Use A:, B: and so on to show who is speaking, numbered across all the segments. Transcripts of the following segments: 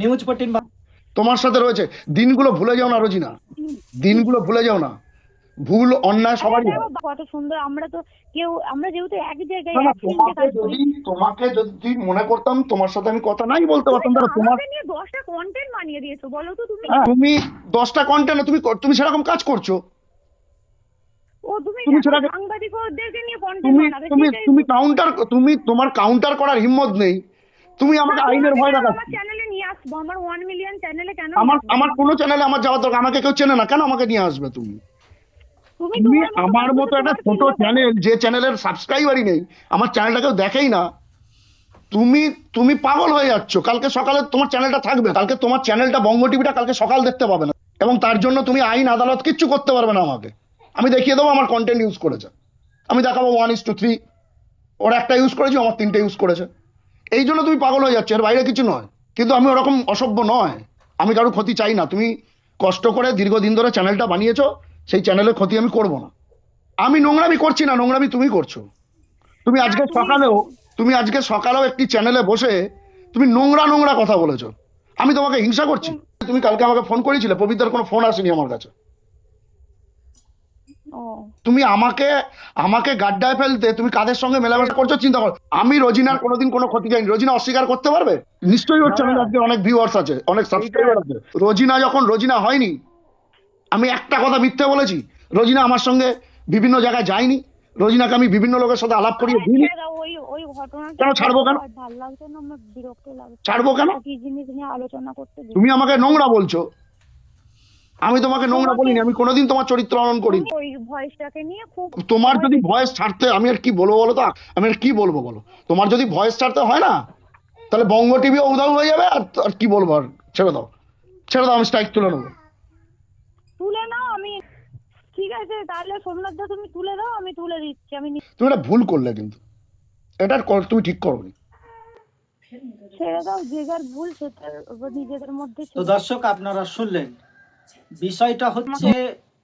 A: News fourteen
B: তোমার সাথে রয়েছে। দিনগুলো ভুলে যাও না রোজিনা। দিনগুলো ভুলে যাও না। ভুল অন্যায় সবারই
C: কত সুন্দর আমরা তো কেউ আমরা যেহেতু এক জায়গায়
B: তোমাকে যদি তোমাকে যদি মনে করতাম তোমার সাথে আমি কথা নাই বলতে পারতাম দাঁড়া তোমার
C: নিয়ে দশটা কন্টেন্ট বানিয়ে দিয়েছ বলো তো তুমি।
B: হ্যাঁ, তুমি দশটা কন্টেন্ট তুমি কর- তুমি সেরকম কাজ করছ।
C: ও তুমি সাংবাদিকদেরকে নিয়ে কন্টেন্ট
B: তুমি
C: বানাবে
B: তুমি তুমি কাউন্টার তুমি তোমার কাউন্টার করার হিম্মত নেই। তুমি আমাকে আইনের
C: তোমাকে
B: ভয় দেখাচ্ছ।
C: আমার চ্যানেলে আসব? আমার ওয়ান মিলিয়ন চ্যানেলে কেন
B: আমার আমার কোনো চ্যানেলে আমার যাওয়ার দরকার আমাকে কেউ চেনে না। কেন আমাকে নিয়ে আসবে তুমি?
C: তুমি
B: আমার মতো একটা ছোট চ্যানেল যে চ্যানেলের সাবস্ক্রাইবারই নেই আমার চ্যানেলটা কেউ দেখেই না। তুমি তুমি পাগল হয়ে যাচ্ছ। কালকে সকালে তোমার চ্যানেলটা থাকবে। কালকে তোমার চ্যানেলটা বঙ্গ টিভিটা কালকে সকাল দেখতে পাবে না। এবং তার জন্য তুমি আইন আদালত কিচ্ছু করতে পারবে না আমাকে। আমি দেখিয়ে দেবো আমার কন্টেন্ট ইউজ করেছে। আমি দেখাবো ওয়ান ইস টু থ্রি ওরা একটা ইউজ করেছে আমার তিনটে ইউজ করেছে। এই জন্য তুমি পাগল হয়ে যাচ্ছ। এর বাইরে কিছু নয়। কিন্তু আমি ওরকম অসভ্য নয়। আমি কারও ক্ষতি চাই না। তুমি কষ্ট করে দীর্ঘদিন ধরে চ্যানেলটা বানিয়েছো সেই চ্যানেলের ক্ষতি আমি করব না। আমি নোংরামি করছি না নোংরামি তুমি করছ। তুমি আজকে সকালেও তুমি আজকে সকালেও একটি চ্যানেলে বসে তুমি নোংরা নোংরা কথা বলেছ। আমি তোমাকে হিংসা করছি। তুমি কালকে আমাকে ফোন করেছিলে পবিত্রার কোনো ফোন আসেনি আমার কাছে। তুমি আমাকে আমাকে গাড্ডায় ফেলতে তুমি কাদের সঙ্গে মেলামেশা করছ চিন্তা করো। আমি রোজিনার কোনোদিন কোনো ক্ষতি চাইনি রোজিনা অস্বীকার করতে পারবে? নিশ্চয়ই চ্যানেলে আজকে অনেক ভিউয়ার্স আছে অনেক সাবস্ক্রাইবার আছে। রোজিনা যখন রোজিনা হয়নি আমি একটা কথা মিথ্যে বলেছি রোজিনা আমার সঙ্গে বিভিন্ন জায়গায় যায়নি। রোজিনাকে আমি বিভিন্ন লোকের সাথে আলাপ করিয়ে
C: ঘটনাটা
B: কেন ছাড়বো কেন? ছাড়বো কেন?
C: কি জিনিস নিয়ে আলোচনা করতে
B: তুমি আমাকে নোংরা বলছো। আমি তোমাকে নোংরা বলিনি আমি কোনোদিন তোমার চরিত্র হনন করিনি।
C: ওই ভয়েসটাকে নিয়ে খুব
B: তোমার যদি ভয়েস ছাড়তে আমি আর কি বলব বলো তো? আমি আর কি বলব বলো? তোমার যদি ভয়েস ছাড়তে হয় না তাহলে বঙ্গ টিভি উদাও হয়ে যাবে আর আর কি বলব আর? ছেড়ে দাও। ছেড়ে দাও আমি স্ট্রাইক তুলে নেব।
C: তুলে নাও আমি ঠিক আছে তাহলে সোমনাথ দা তুমি তুলে দাও আমি তুলে দিচ্ছি আমি
B: তুমি এটা ভুল করলে কিন্তু। এটা কর- তুমি ঠিক করোনি।
C: ছেড়ে দাও যে যার ভুল সেটা নিজেদের মধ্যে
A: তো দর্শক আপনারা শুনলেন বিষয়টা হচ্ছে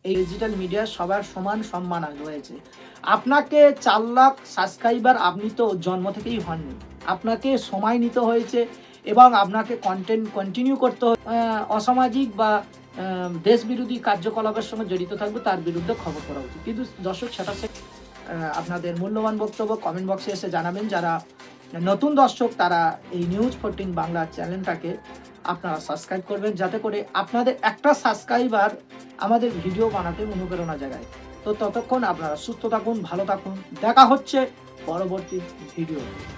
A: এই ডিজিটাল মিডিয়ার সবার সমান সম্মান রয়েছে। আপনাকে চার লাখ সাবস্ক্রাইবার আপনি তো জন্ম থেকেই হননি। আপনাকে সময় নিতে হয়েছে এবং আপনাকে কন্টেন্ট কন্টিনিউ করতে অসামাজিক বা আহ, দেশবিরোধী কার্যকলাপের সঙ্গে জড়িত থাকবে তার বিরুদ্ধে খবর করা উচিত। কিন্তু দর্শক সেটা আপনাদের মূল্যবান বক্তব্য কমেন্ট বক্সে এসে জানাবেন যারা নতুন দর্শক তারা এই নিউজ ফোরটিন বাংলা চ্যানেলটাকে আপনারা সাবস্ক্রাইব করবেন, যাতে করে আপনাদের একটা সাবস্ক্রাইবার আমাদের ভিডিও বানাতে অনুপ্রেরণা জাগায়। তো ততক্ষণ আপনারা সুস্থ থাকুন, ভালো থাকুন। দেখা হচ্ছে পরবর্তী ভিডিও